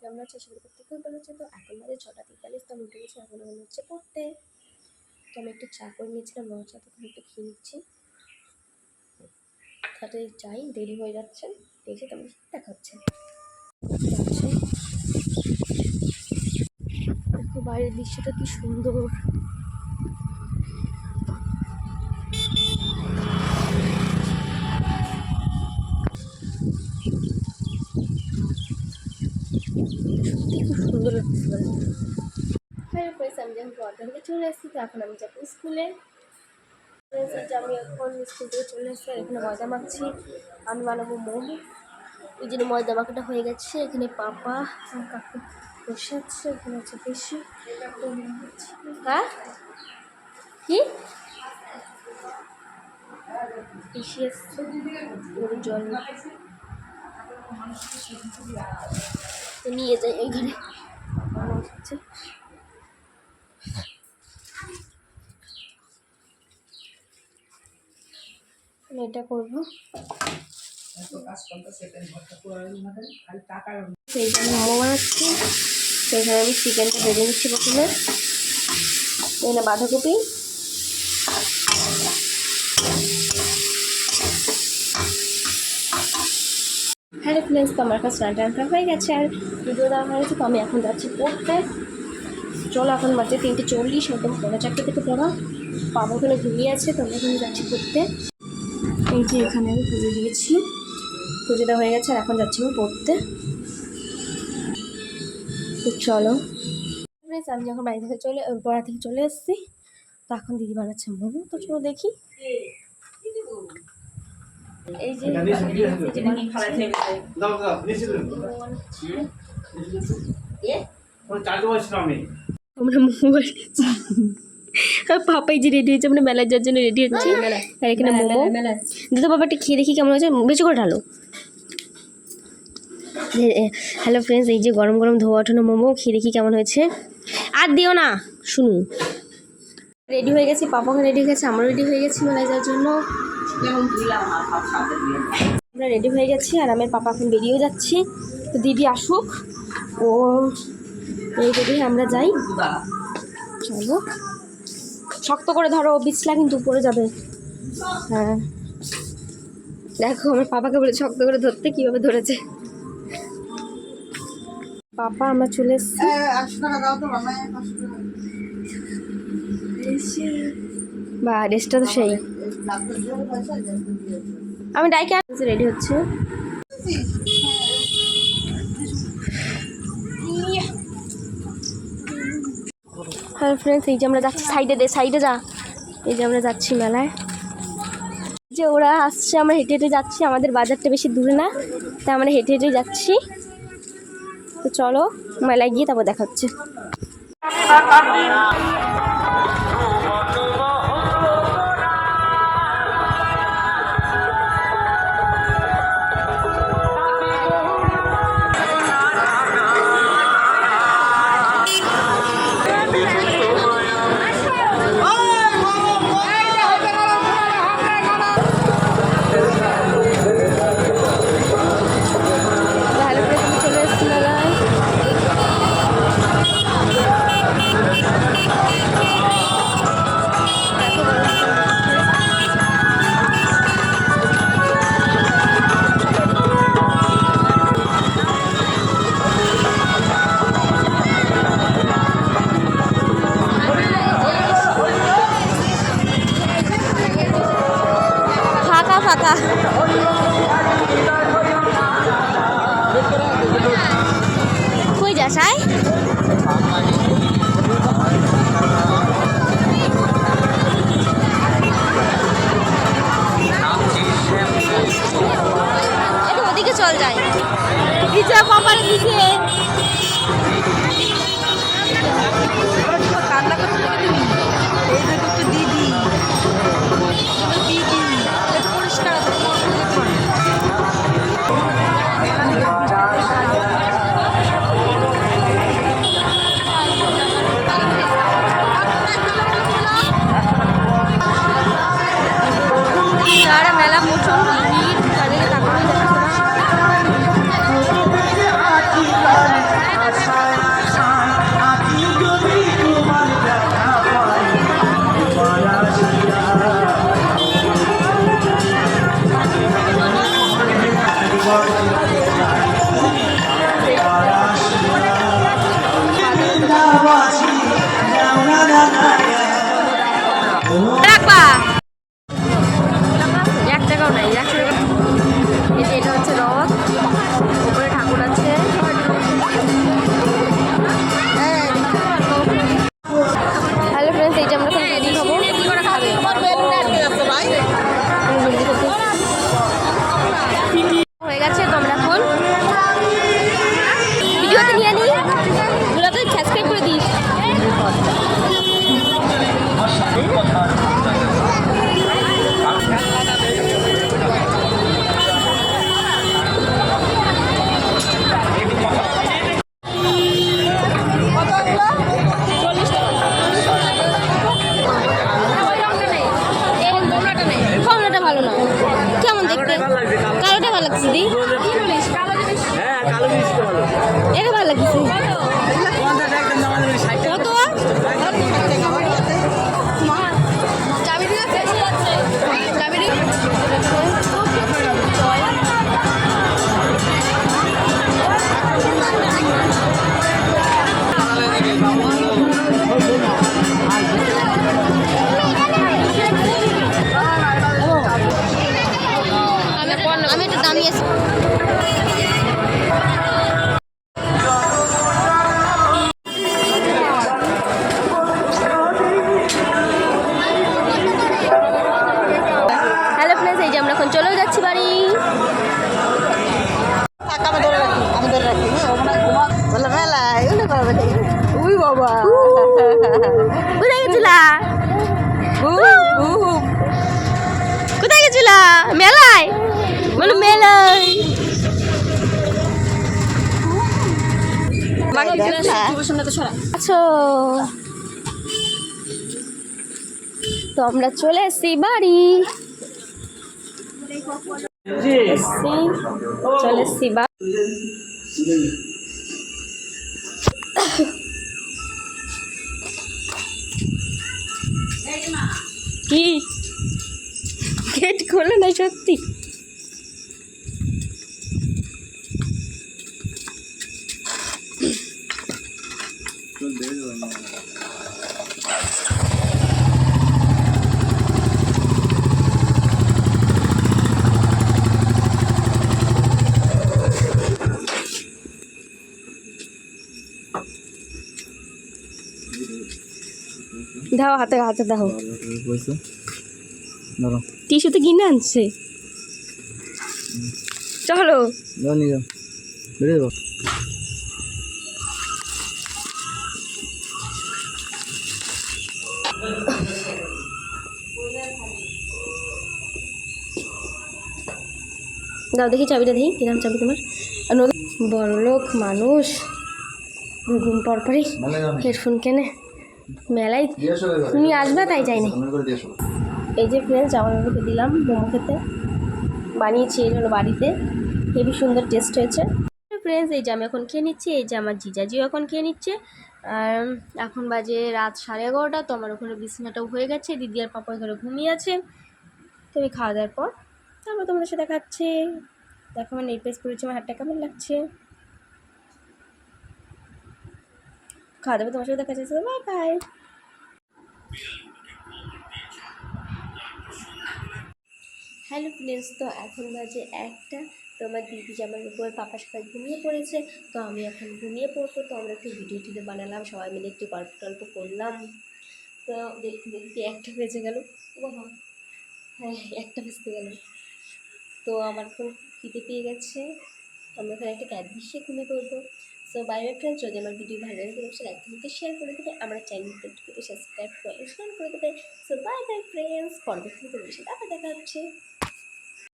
কেমন আছো? সেগুলো প্রত্যেকেই ভালো আছে। তো এখন বাজে ছটা তেতাল্লিশ, তো আমি উঠে গেছি এখন মনে হচ্ছে পড়তে। তো আমি একটু চা করে নিয়েছিলাম রঙ চা একটু খেয়ে নিচ্ছি। যাই, দেরি হয়ে যাচ্ছে। দেখে তোমার সাথে দেখা হচ্ছে। বাইরের দৃশ্যটা কি সুন্দর সত্যি খুব সুন্দর লাগছে হ্যাঁ ফ্রেন্ডস আমি যখন থেকে চলে এসেছি তো এখন আমি যাব স্কুলে। Friends, আমি এখন স্কুল থেকে চলে এসেছি এখানে ময়দা মাখছি। আমি বানাবো মোমো। এই জন্য ময়দা মাখাটা হয়ে গেছে। এখানে পাপা কাকু বসে আছে এখানে আছে বেশি হ্যাঁ? কি? জল নিয়ে যাই এখানে। আমি এটা সেই জন্য মোমো সেইখানে আমি চিকেনটা ভেজে নিচ্ছি প্রথমে। বাঁধাকপি। ফ্রেন্ডস তো আমার কাছে স্নান টান হয়ে গেছে আর ভিডিও দেওয়া হয়েছে, তো আমি এখন যাচ্ছি পড়তে। চলো এখন বাজে তিনটে চল্লিশ একদম পৌনে চারটে থেকে পড়া। পাবো ওখানে ঘুমিয়ে আছে, তো আমি যাচ্ছি পড়তে। এই যে এখানে আমি পুজো দিয়েছি। পুজো দেওয়া হয়ে গেছে আর এখন যাচ্ছি আমি পড়তে। তো চলো। আমি যখন বাড়ি থেকে চলে, পড়া থেকে চলে এসেছি, তো এখন দিদি বানাচ্ছে মোমো তো চলো দেখি এই যে এই যে বানাচ্ছে। দাও দাও নিচে দিন মোমো বানাচ্ছে। ওই চার্জ বসছিলাম আমি। আমরা মোমো আর পাপাই যে রেডি হয়েছে আমরা যাওয়ার জন্য রেডি হচ্ছে। আর এখানে মোমো। দিদা বাবা একটু খেয়ে দেখি কেমন হয়েছে। বেশি করে ঢালো। হ্যালো ফ্রেন্ডস এই যে গরম গরম ধোয়া ওঠানো মোমো খেয়ে দেখি কেমন হয়েছে। আর দিও না শুনুন। রেডি হয়ে গেছি পাপাকে রেডি হয়ে গেছে আমরা রেডি হয়ে গেছি মেলায় যাওয়ার জন্য। আমরা রেডি হয়ে গেছি আর আমার পাপা এখন বেরিয়েও যাচ্ছি। তো দিদি আসুক ও এই যদি আমরা যাই। চলো। শক্ত করে ধরো বিছলা কিন্তু উপরে যাবে। হ্যাঁ। দেখো আমার পাপাকে বলে শক্ত করে ধরতে কীভাবে ধরেছে। পাপা আমরা চলে এসছি। বা ড্রেসটা তো সেই। আমি ডাইকে রেডি হচ্ছে। হ্যালো ফ্রেন্ডস এই যে আমরা যাচ্ছি সাইডে দে সাইডে যা। এই যে আমরা যাচ্ছি মেলায়। যে ওরা আসছে, আমরা হেঁটে হেঁটে যাচ্ছি, আমাদের বাজারটা বেশি দূরে না, তাই আমরা হেঁটে হেঁটে যাচ্ছি। তো চলো, মেলায় গিয়ে তারপর দেখা হচ্ছে। যাস একটু ওদিকে চল নিচে কপার দিকে? আমি একটু দামি দেখ তো আমরা চলে এসেছি বাড়ি। এসছি। চলে এসেছি কি? গেট খোলে না সত্যি। দাও হাতে হাতে দাও। ধরো টিস্যু তো কিনে আনছে। চলো। বেরিয়ে দেবো দাও দেখি চাবিটা দেখি কিরাম চাবি তোমার। বড় লোক মানুষ। দুদিন পর পরই হেডফোন কেনে। মেলায় তুমি আসবে তাই যাই না। এই যে ফ্রেন্ডস কাপড়কে দিলাম মোমো খেতে। বানিয়েছি এই হলো বাড়িতে। হেবি সুন্দর টেস্ট হয়েছে। ফ্রেন্ডস এই যে আমি এখন খেয়ে নিচ্ছি এই যে আমার জিজাজিও এখন খেয়ে নিচ্ছে। আর এখন বাজে রাত সাড়ে এগারোটা তো আমার ওখানে বিছানাটাও হয়ে গেছে দিদি আর পাপা ঘরে ঘুমিয়ে আছে। তো আমি খাওয়া দাওয়ার পর তারপর তোমাদের সাথে দেখাচ্ছে। দেখো আমার নেই পেস করেছি আমার হাতটা কেমন লাগছে। খাওয়া দাওয়া তোমার সাথে দেখাচ্ছে বাই বাই হ্যালো ফ্রেন্ডস তো এখন বাজে একটা। তো আমার দিদি জামার উপরে পাপা সবাই ঘুমিয়ে পড়েছে, তো আমি এখন ঘুমিয়ে পড়ব। তো আমরা একটু ভিডিও টিডিও বানালাম, সবাই মিলে একটু গল্প টল্প করলাম। তো দেখতে দেখতে একটা বেজে গেল। বাবা। হ্যাঁ একটা বেজতে গেল। তো আমার খুব খিদে পেয়ে গেছে। আমরা এখানে একটা দিয়ে ঘুমিয়ে পড়ব। সো বাই বাই ফ্রেন্ডস যদি আমার ভিডিও ভালো লাগে, অবশ্যই লাইক করতে শেয়ার করে দেবে। আমার চ্যানেলটা সাবস্ক্রাইব করে শেয়ার করে দেবে। সো বাই বাই ফ্রেন্ডস পরবর্তী তোমাদের আবার দেখা হচ্ছে।